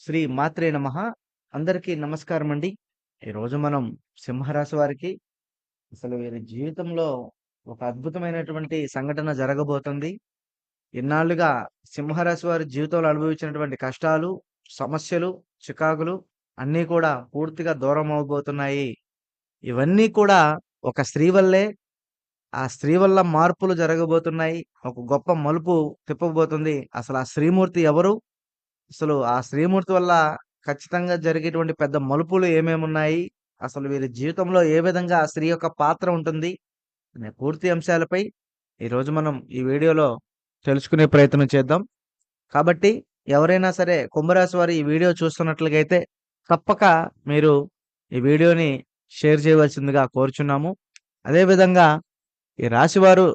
శ్రీ మాత్రే నమ. అందరికీ నమస్కారం అండి ఈరోజు మనం సింహరాశి వారికి అసలు వీరి జీవితంలో ఒక అద్భుతమైనటువంటి సంఘటన జరగబోతుంది. ఇన్నాళ్ళుగా సింహరాశి వారి జీవితంలో అనుభవించినటువంటి కష్టాలు సమస్యలు చికాకులు అన్నీ కూడా పూర్తిగా దూరం అవబోతున్నాయి. ఇవన్నీ కూడా ఒక స్త్రీ వల్లే ఆ స్త్రీ వల్ల మార్పులు జరగబోతున్నాయి. ఒక గొప్ప మలుపు తిప్పబోతుంది. అసలు ఆ శ్రీమూర్తి ఎవరు? అసలు ఆ శ్రీమూర్తి వల్ల ఖచ్చితంగా జరిగేటువంటి పెద్ద మలుపులు ఏమేమి ఉన్నాయి అసలు వీరి జీవితంలో ఏ విధంగా ఆ స్త్రీ యొక్క పాత్ర ఉంటుంది? అనే పూర్తి అంశాలపై ఈరోజు మనం ఈ వీడియోలో తెలుసుకునే ప్రయత్నం చేద్దాం. కాబట్టి ఎవరైనా సరే కుంభరాశి వారు ఈ వీడియో చూస్తున్నట్లుగైతే తప్పక మీరు ఈ వీడియోని షేర్ చేయవలసిందిగా కోరుచున్నాము. అదేవిధంగా ఈ రాశివారు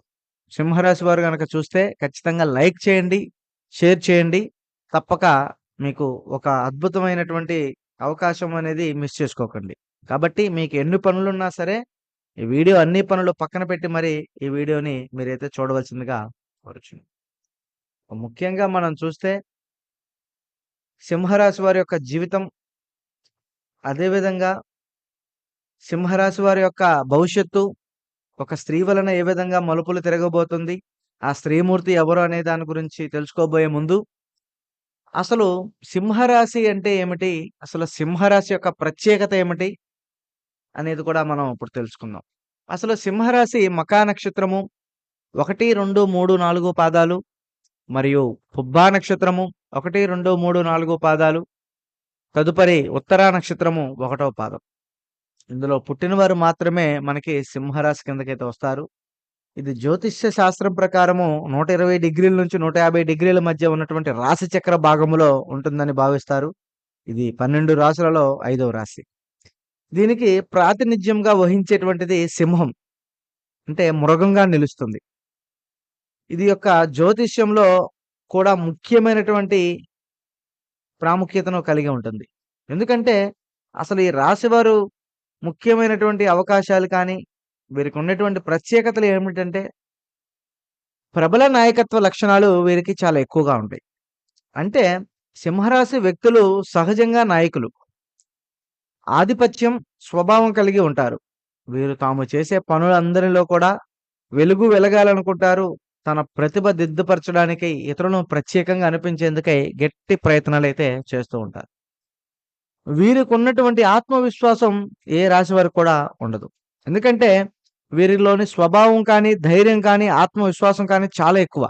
సింహరాశి వారు కనుక చూస్తే ఖచ్చితంగా లైక్ చేయండి షేర్ చేయండి. తప్పక మీకు ఒక అద్భుతమైనటువంటి అవకాశం అనేది మిస్ చేసుకోకండి. కాబట్టి మీకు ఎన్ని పనులున్నా సరే ఈ వీడియో అన్ని పనులు పక్కన పెట్టి మరి ఈ వీడియోని మీరైతే చూడవలసిందిగా కోరుచుంది ముఖ్యంగా మనం చూస్తే సింహరాశి వారి యొక్క జీవితం అదేవిధంగా సింహరాశి వారి యొక్క భవిష్యత్తు ఒక స్త్రీ వలన ఏ విధంగా మలుపులు తిరగబోతుంది ఆ స్త్రీమూర్తి ఎవరు అనే దాని గురించి తెలుసుకోబోయే ముందు అసలు సింహరాశి అంటే ఏమిటి? అసలు సింహరాశి యొక్క ప్రత్యేకత ఏమిటి? అనేది కూడా మనం ఇప్పుడు తెలుసుకుందాం. అసలు సింహరాశి మకా నక్షత్రము ఒకటి రెండు మూడు నాలుగు పాదాలు మరియు పుబ్బా నక్షత్రము ఒకటి రెండు మూడు నాలుగు పాదాలు. తదుపరి ఉత్తరా నక్షత్రము ఒకటో పాదం. ఇందులో పుట్టినవారు మాత్రమే మనకి సింహరాశి కిందకైతే వస్తారు. ఇది జ్యోతిష్య శాస్త్రం ప్రకారము నూట ఇరవై డిగ్రీల నుంచి నూట యాభై డిగ్రీల మధ్య ఉన్నటువంటి రాశి చక్ర భాగములో ఉంటుందని భావిస్తారు. ఇది పన్నెండు రాశులలో ఐదవ రాశి. దీనికి ప్రాతినిధ్యంగా వహించేటువంటిది సింహం అంటే మృగంగా నిలుస్తుంది. ఇది యొక్క జ్యోతిష్యంలో కూడా ముఖ్యమైనటువంటి ప్రాముఖ్యతను కలిగి ఉంటుంది. ఎందుకంటే అసలు ఈ రాశివారు ముఖ్యమైనటువంటి అవకాశాలు కానీ వీరికి ఉన్నటువంటి ప్రత్యేకతలు ఏమిటంటే ప్రబల నాయకత్వ లక్షణాలు వీరికి చాలా ఎక్కువగా ఉంటాయి. అంటే సింహరాశి వ్యక్తులు సహజంగా నాయకులు. ఆధిపత్యం స్వభావం కలిగి ఉంటారు. వీరు తాము చేసే పనులందరిలో కూడా వెలుగు వెలగాలనుకుంటారు. తన ప్రతిభ దిద్దుపరచడానికి ఇతరులను ప్రత్యేకంగా అనిపించేందుకై గట్టి ప్రయత్నాలు అయితే చేస్తూ ఉంటారు. వీరికి ఉన్నటువంటి ఆత్మవిశ్వాసం ఏ రాశి వారికి కూడా ఉండదు. ఎందుకంటే వీరిలోని స్వభావం కానీ ధైర్యం కానీ ఆత్మవిశ్వాసం కానీ చాలా ఎక్కువ.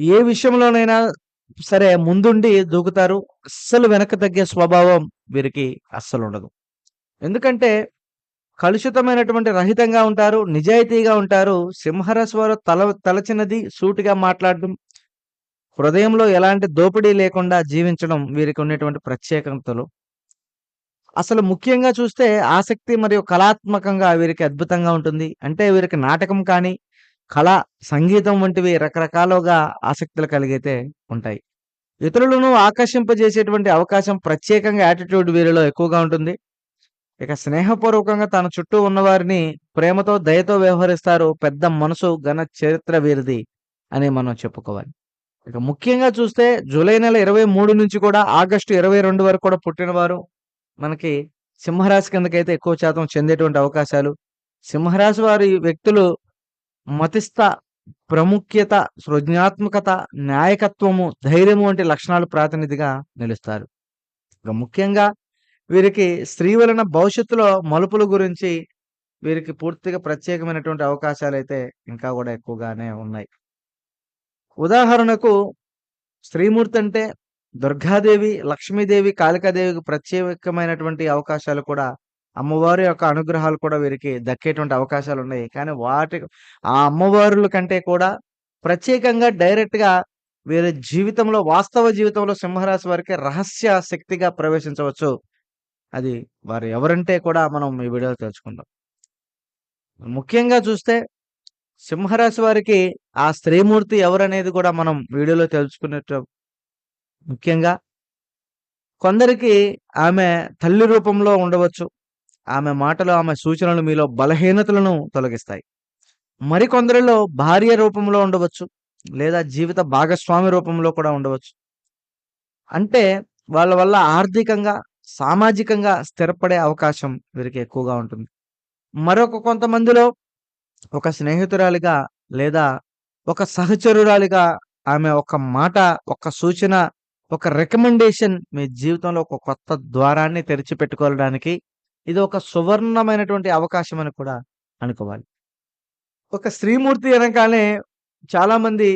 ఏ విషయంలోనైనా సరే ముందుండి దూకుతారు. అస్సలు వెనక తగ్గే స్వభావం వీరికి అస్సలు ఉండదు. ఎందుకంటే కలుషితమైనటువంటి రహితంగా ఉంటారు నిజాయితీగా ఉంటారు. సింహరాశి వారు తల తలచినది సూటిగా మాట్లాడడం హృదయంలో ఎలాంటి దోపిడీ లేకుండా జీవించడం వీరికి ఉన్నటువంటి ప్రత్యేకతలు. అసలు ముఖ్యంగా చూస్తే ఆసక్తి మరియు కళాత్మకంగా వీరికి అద్భుతంగా ఉంటుంది. అంటే వీరికి నాటకం కానీ కళ సంగీతం వంటివి రకరకాలుగా ఆసక్తులు కలిగితే ఉంటాయి. ఇతరులను ఆకర్షింపజేసేటువంటి అవకాశం ప్రత్యేకంగా యాటిట్యూడ్ వీరిలో ఎక్కువగా ఉంటుంది. ఇక స్నేహపూర్వకంగా తన చుట్టూ ఉన్నవారిని ప్రేమతో దయతో వ్యవహరిస్తారు పెద్ద మనసు ఘన చరిత్ర వీరిది అని మనం చెప్పుకోవాలి. ఇక ముఖ్యంగా చూస్తే జూలై నెల ఇరవై మూడు నుంచి కూడా ఆగస్టు ఇరవై రెండు వరకు కూడా పుట్టినవారు మనకి సింహరాశి కిందకైతే ఎక్కువ శాతం చెందేటువంటి అవకాశాలు. సింహరాశి వారి వ్యక్తులు మతిస్థ ప్రాముఖ్యత సృజనాత్మకత నాయకత్వము ధైర్యము వంటి లక్షణాలు ప్రాతినిధిగా నిలుస్తారు. ముఖ్యంగా వీరికి స్త్రీ వలన భవిష్యత్తులో మలుపుల గురించి వీరికి పూర్తిగా ప్రత్యేకమైనటువంటి అవకాశాలు అయితే ఇంకా కూడా ఎక్కువగానే ఉన్నాయి. ఉదాహరణకు స్త్రీమూర్తి అంటే దుర్గాదేవి లక్ష్మీదేవి కాళికాదేవికి ప్రత్యేకమైనటువంటి అవకాశాలు కూడా అమ్మవారి యొక్క అనుగ్రహాలు కూడా వీరికి దక్కేటువంటి అవకాశాలు ఉన్నాయి. కానీ వాటి ఆ అమ్మవారుల కంటే కూడా ప్రత్యేకంగా డైరెక్ట్గా వీరి జీవితంలో వాస్తవ జీవితంలో సింహరాశి వారికి రహస్య శక్తిగా ప్రవేశించవచ్చు. అది వారు ఎవరంటే కూడా మనం ఈ వీడియోలో తెలుసుకుందాం. ముఖ్యంగా చూస్తే సింహరాశి వారికి ఆ స్త్రీమూర్తి ఎవరనేది కూడా మనం వీడియోలో తెలుసుకునే ముఖ్యంగా కొందరికి ఆమె తల్లి రూపంలో ఉండవచ్చు. ఆమె మాటలు ఆమె సూచనలు మీలో బలహీనతలను తొలగిస్తాయి. మరికొందరిలో భార్య రూపంలో ఉండవచ్చు లేదా జీవిత భాగస్వామి రూపంలో కూడా ఉండవచ్చు. అంటే వాళ్ళ వల్ల ఆర్థికంగా, సామాజికంగా స్థిరపడే అవకాశం వీరికి ఎక్కువగా ఉంటుంది. మరొక కొంతమందిలో ఒక స్నేహితురాలిగా లేదా ఒక సహచరురాలిగా ఆమె ఒక మాట, ఒక సూచన, ఒక రికమెండేషన్ మీ జీవితంలో ఒక కొత్త ద్వారాన్ని తెరిచిపెట్టుకోవడానికి ఇది ఒక సువర్ణమైనటువంటి అవకాశం అని కూడా అనుకోవాలి. ఒక స్త్రీమూర్తి అనగానే చాలామంది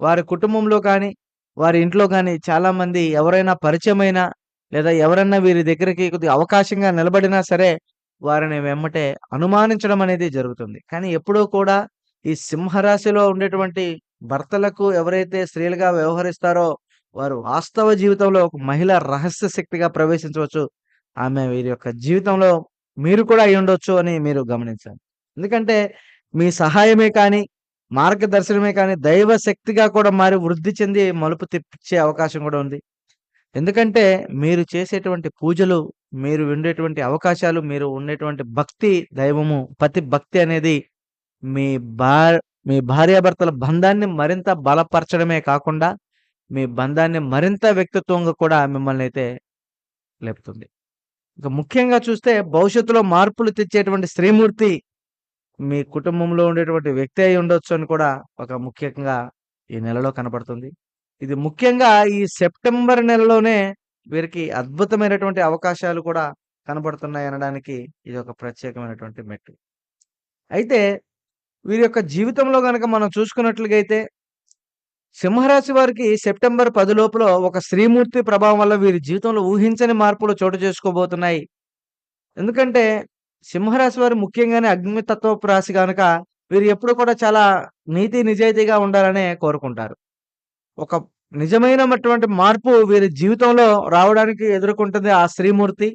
వారి కుటుంబంలో కానీ, వారి ఇంట్లో కానీ చాలామంది ఎవరైనా పరిచయమైనా లేదా ఎవరన్నా వీరి దగ్గరికి కొద్దిగా అవకాశంగా నిలబడినా సరే వారిని వెమ్మటే అనుమానించడం అనేది జరుగుతుంది. కానీ ఎప్పుడూ కూడా ఈ సింహరాశిలో ఉండేటువంటి భర్తలకు ఎవరైతే స్త్రీలుగా వ్యవహరిస్తారో వారు వాస్తవ జీవితంలో ఒక మహిళ రహస్య శక్తిగా ప్రవేశించవచ్చు. ఆమె వీరి యొక్క జీవితంలో మీరు కూడా అయ్యుండొచ్చు అని మీరు గమనించాలి. ఎందుకంటే మీ సహాయమే కానీ, మార్గదర్శనమే కానీ దైవ శక్తిగా కూడా మారి వృద్ధి చెంది మలుపు తిప్పించే అవకాశం కూడా ఉంది. ఎందుకంటే మీరు చేసేటువంటి పూజలు, మీరు ఉండేటువంటి అవకాశాలు, మీరు ఉండేటువంటి భక్తి, దైవము, పతి భక్తి అనేది మీ భార్ మీ భార్యాభర్తల బంధాన్ని మరింత బలపరచడమే కాకుండా, మీ బంధాన్ని మరింత వ్యక్తిత్వంగా కూడా మిమ్మల్ని అయితే లేపుతుంది. ఇక ముఖ్యంగా చూస్తే భవిష్యత్తులో మార్పులు తెచ్చేటువంటి శ్రీమూర్తి మీ కుటుంబంలో ఉండేటువంటి వ్యక్తి అయి ఉండొచ్చు అని కూడా ఒక ముఖ్యంగా ఈ నెలలో కనపడుతుంది. ఇది ముఖ్యంగా ఈ సెప్టెంబర్ నెలలోనే వీరికి అద్భుతమైనటువంటి అవకాశాలు కూడా కనబడుతున్నాయి అనడానికి ఇది ఒక ప్రత్యేకమైనటువంటి మెట్టు. అయితే వీరి యొక్క జీవితంలో కనుక మనం చూసుకున్నట్లుగా అయితే సింహరాశి వారికి సెప్టెంబర్ పది లోపల ఒక స్త్రీమూర్తి ప్రభావం వల్ల వీరి జీవితంలో ఊహించని మార్పులు చోటు చేసుకోబోతున్నాయి. ఎందుకంటే సింహరాశి వారు ముఖ్యంగానే అగ్నితత్వపు రాశి కనుక వీరు ఎప్పుడు కూడా చాలా నీతి నిజాయితీగా ఉండాలనే కోరుకుంటారు. ఒక నిజమైనటువంటి మార్పు వీరి జీవితంలో రావడానికి ఎదుర్కొంటుంది ఆ స్త్రీమూర్తి.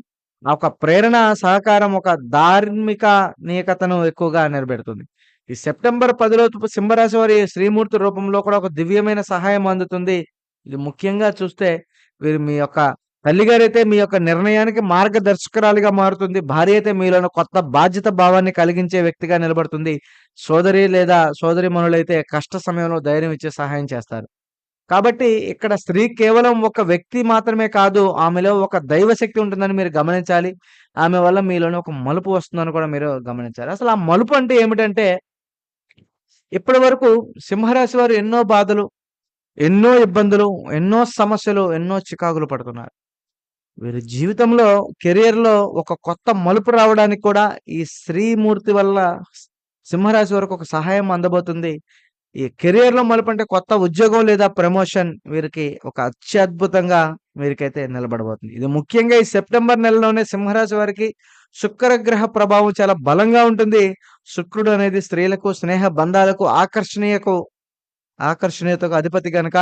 ఒక ప్రేరణ, సహకారం, ఒక ధార్మిక నీకతను ఎక్కువగా నిలబెడుతుంది. ఈ సెప్టెంబర్ పదిలో సింహరాశి వారి శ్రీమూర్తి రూపంలో కూడా ఒక దివ్యమైన సహాయం అందుతుంది. ఇది ముఖ్యంగా చూస్తే వీరు మీ యొక్క తల్లిగారైతే మీ యొక్క నిర్ణయానికి మార్గదర్శకురాలిగా మారుతుంది. భార్య అయితే మీలోని కొత్త బాధ్యత భావాన్ని కలిగించే వ్యక్తిగా నిలబడుతుంది. సోదరి లేదా సోదరీమణులైతే కష్ట సమయంలో ధైర్యం ఇచ్చే సహాయం చేస్తారు. కాబట్టి ఇక్కడ స్త్రీ కేవలం ఒక వ్యక్తి మాత్రమే కాదు. ఆమెలో ఒక దైవశక్తి ఉంటుందని మీరు గమనించాలి. ఆమె వల్ల మీలోని ఒక మలుపు వస్తుందని కూడా మీరు గమనించాలి. అసలు ఆ మలుపు అంటే ఏమిటంటే ఇప్పటి వరకు సింహరాశి వారు ఎన్నో బాధలు, ఎన్నో ఇబ్బందులు, ఎన్నో సమస్యలు, ఎన్నో చికాకులు పడుతున్నారు. వీరి జీవితంలో కెరియర్‌లో ఒక కొత్త మలుపు రావడానికి కూడా ఈ శ్రీమూర్తి వల్ల సింహరాశి వారికి ఒక సహాయం అందబోతుంది. ఈ కెరియర్‌లో మలుపంటే కొత్త ఉద్యోగం లేదా ప్రమోషన్ వీరికి ఒక అత్యద్భుతంగా వీరికైతే నిలబడబోతుంది. ఇది ముఖ్యంగా ఈ సెప్టెంబర్ నెలలోనే సింహరాశి వారికి శుక్రగ్రహ ప్రభావం చాలా బలంగా ఉంటుంది. శుక్రుడు అనేది స్త్రీలకు, స్నేహ బంధాలకు, ఆకర్షణీయకు ఆకర్షణీయతకు అధిపతి గనక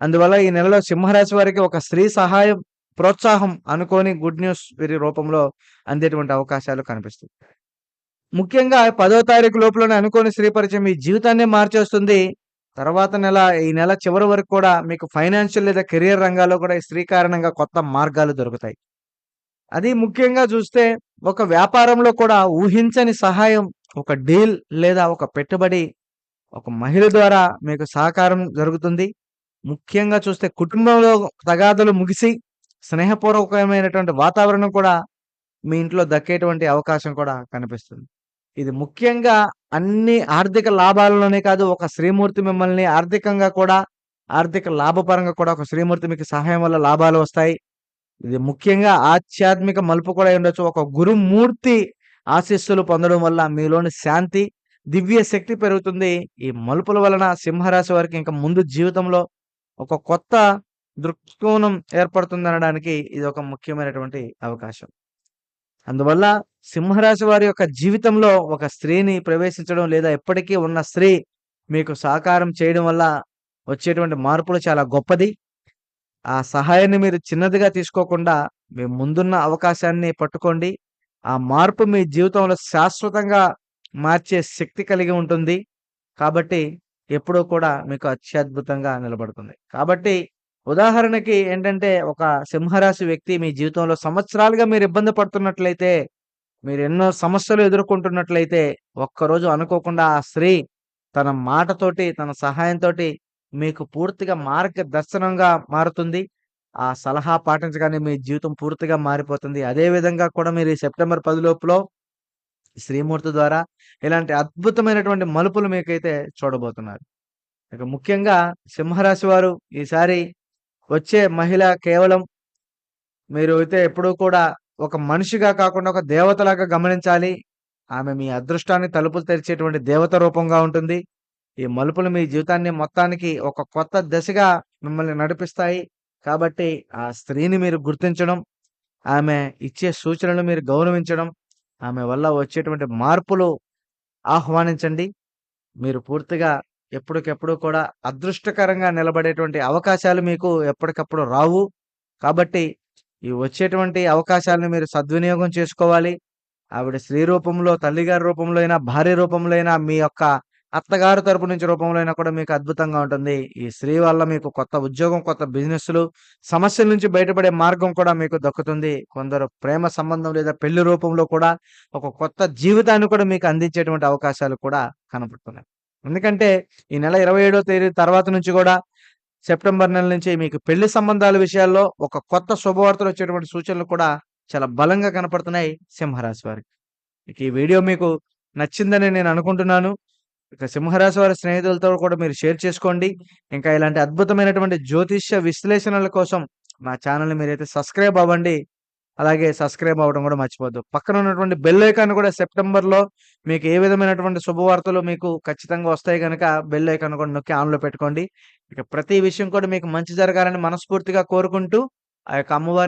అందువల్ల ఈ నెలలో సింహరాశి వారికి ఒక స్త్రీ సహాయం, ప్రోత్సాహం అనుకోని గుడ్ న్యూస్ వీరి రూపంలో అందేటువంటి అవకాశాలు కనిపిస్తాయి. ముఖ్యంగా పదో తారీఖు లోపలనే అనుకోని స్త్రీ పరిచయం మీ జీవితాన్ని మార్చేస్తుంది. తర్వాత నెల ఈ నెల చివరి వరకు కూడా మీకు ఫైనాన్షియల్ లేదా కెరియర్ రంగాల్లో కూడా ఈ స్త్రీ కారణంగా కొత్త మార్గాలు దొరుకుతాయి. అది ముఖ్యంగా చూస్తే ఒక వ్యాపారంలో కూడా ఊహించని సహాయం, ఒక డీల్ లేదా ఒక పెట్టుబడి ఒక మహిళ ద్వారా మీకు సహకారం జరుగుతుంది. ముఖ్యంగా చూస్తే కుటుంబంలో తగాదులు ముగిసి స్నేహపూర్వకమైనటువంటి వాతావరణం కూడా మీ ఇంట్లో దక్కేటువంటి అవకాశం కూడా కనిపిస్తుంది. ఇది ముఖ్యంగా అన్ని ఆర్థిక లాభాలలోనే కాదు ఒక శ్రీమూర్తి మిమ్మల్ని ఆర్థికంగా కూడా, ఆర్థిక లాభపరంగా కూడా ఒక శ్రీమూర్తి మీకు సహాయం వల్ల లాభాలు వస్తాయి. ఇది ముఖ్యంగా ఆధ్యాత్మిక మలుపు కూడా ఉండొచ్చు ఒక గురుమూర్తి ఆశీస్సులు పొందడం వల్ల మీలోని శాంతి, దివ్య శక్తి పెరుగుతుంది. ఈ మలుపుల వలన సింహరాశి వారికి ఇంకా ముందు జీవితంలో ఒక కొత్త దృక్కోణం ఏర్పడుతుందనడానికి ఇది ఒక ముఖ్యమైనటువంటి అవకాశం. అందువల్ల సింహరాశి వారి యొక్క జీవితంలో ఒక స్త్రీని ప్రవేశించడం లేదా ఎప్పటికీ ఉన్న స్త్రీ మీకు సహకారం చేయడం వల్ల వచ్చేటువంటి మార్పులు చాలా గొప్పది. ఆ సహాయాన్ని మీరు చిన్నదిగా తీసుకోకుండా మీ ముందున్న అవకాశాన్ని పట్టుకోండి. ఆ మార్పు మీ జీవితంలో శాశ్వతంగా మార్చే శక్తి కలిగి ఉంటుంది. కాబట్టి ఎప్పుడూ కూడా మీకు అత్యద్భుతంగా నిలబడుతుంది. కాబట్టి ఉదాహరణకి ఏంటంటే ఒక సింహరాశి వ్యక్తి మీ జీవితంలో సంవత్సరాలుగా మీరు ఇబ్బంది పడుతున్నట్లయితే, మీరు ఎన్నో సమస్యలు ఎదుర్కొంటున్నట్లయితే, ఒక్కరోజు అనుకోకుండా ఆ స్త్రీ తన మాటతోటి, తన సహాయంతో మీకు పూర్తిగా మార్గదర్శనంగా మారుతుంది. ఆ సలహా పాటించగానే మీ జీవితం పూర్తిగా మారిపోతుంది. అదే విధంగా కూడా మీరు ఈ సెప్టెంబర్ పది లోపులో శ్రీమూర్తి ద్వారా ఇలాంటి అద్భుతమైనటువంటి మలుపులు మీకైతే చూడబోతున్నారు. ఇక ముఖ్యంగా సింహరాశి వారు ఈసారి వచ్చే మహిళ కేవలం మీరు అయితే ఎప్పుడూ కూడా ఒక మనిషిగా కాకుండా ఒక దేవతలాగా గమనించాలి. ఆమె మీ అదృష్టాన్ని తలుపులు తెరిచేటువంటి దేవత రూపంగా ఉంటుంది. ఈ మలుపులు మీ జీవితాన్ని మొత్తానికి ఒక కొత్త దశగా మిమ్మల్ని నడిపిస్తాయి. కాబట్టి ఆ స్త్రీని మీరు గుర్తించడం, ఆమె ఇచ్చే సూచనలు మీరు గౌరవించడం, ఆమె వల్ల వచ్చేటువంటి మార్పులు ఆహ్వానించండి. మీరు పూర్తిగా ఎప్పటికెప్పుడు కూడా అదృష్టకరంగా నిలబడేటువంటి అవకాశాలు మీకు ఎప్పటికప్పుడు రావు. కాబట్టి ఈ వచ్చేటువంటి అవకాశాలను మీరు సద్వినియోగం చేసుకోవాలి. ఆవిడ స్త్రీ రూపంలో, తల్లిగారి రూపంలో అయినా, భార్య రూపంలో అయినా, మీ యొక్క అత్తగారి తరపు నుంచి రూపంలో అయినా కూడా మీకు అద్భుతంగా ఉంటుంది. ఈ స్త్రీ వల్ల మీకు కొత్త ఉద్యోగం, కొత్త బిజినెస్‌లు, సమస్యల నుంచి బయటపడే మార్గం కూడా మీకు దక్కుతుంది. కొందరు ప్రేమ సంబంధం లేదా పెళ్ళి రూపంలో కూడా ఒక కొత్త జీవితాన్ని కూడా మీకు అందించేటువంటి అవకాశాలు కూడా కనపడుతున్నాయి. ఎందుకంటే ఈ నెల 27వ తేదీ తర్వాత నుంచి కూడా సెప్టెంబర్ నెల నుంచి మీకు పెళ్ళి సంబంధాల విషయాల్లో ఒక కొత్త శుభవార్తలు వచ్చేటువంటి సూచనలు కూడా చాలా బలంగా కనపడుతున్నాయి సింహరాశి వారికి. మీకు ఈ వీడియో మీకు నచ్చిందని నేను అనుకుంటున్నాను. ఇక సింహరాశి వారి స్నేహితులతో కూడా మీరు షేర్ చేసుకోండి. ఇంకా ఇలాంటి అద్భుతమైనటువంటి జ్యోతిష్య విశ్లేషణల కోసం మా ఛానల్ని మీరైతే సబ్స్క్రైబ్ అవ్వండి. అలాగే సబ్స్క్రైబ్ అవ్వడం కూడా మర్చిపోద్దు పక్కన ఉన్నటువంటి బెల్ ఐకాన్ కూడా సెప్టెంబర్‌లో మీకు ఏ విధమైనటువంటి శుభవార్తలు మీకు ఖచ్చితంగా వస్తాయి కనుక బెల్ ఐకాన్ కూడా నొక్కి ఆన్‌లో పెట్టుకోండి. ఇక ప్రతి విషయం కూడా మీకు మంచి జరగాలని మనస్ఫూర్తిగా కోరుకుంటూ ఆ యొక్క అమ్మవారిని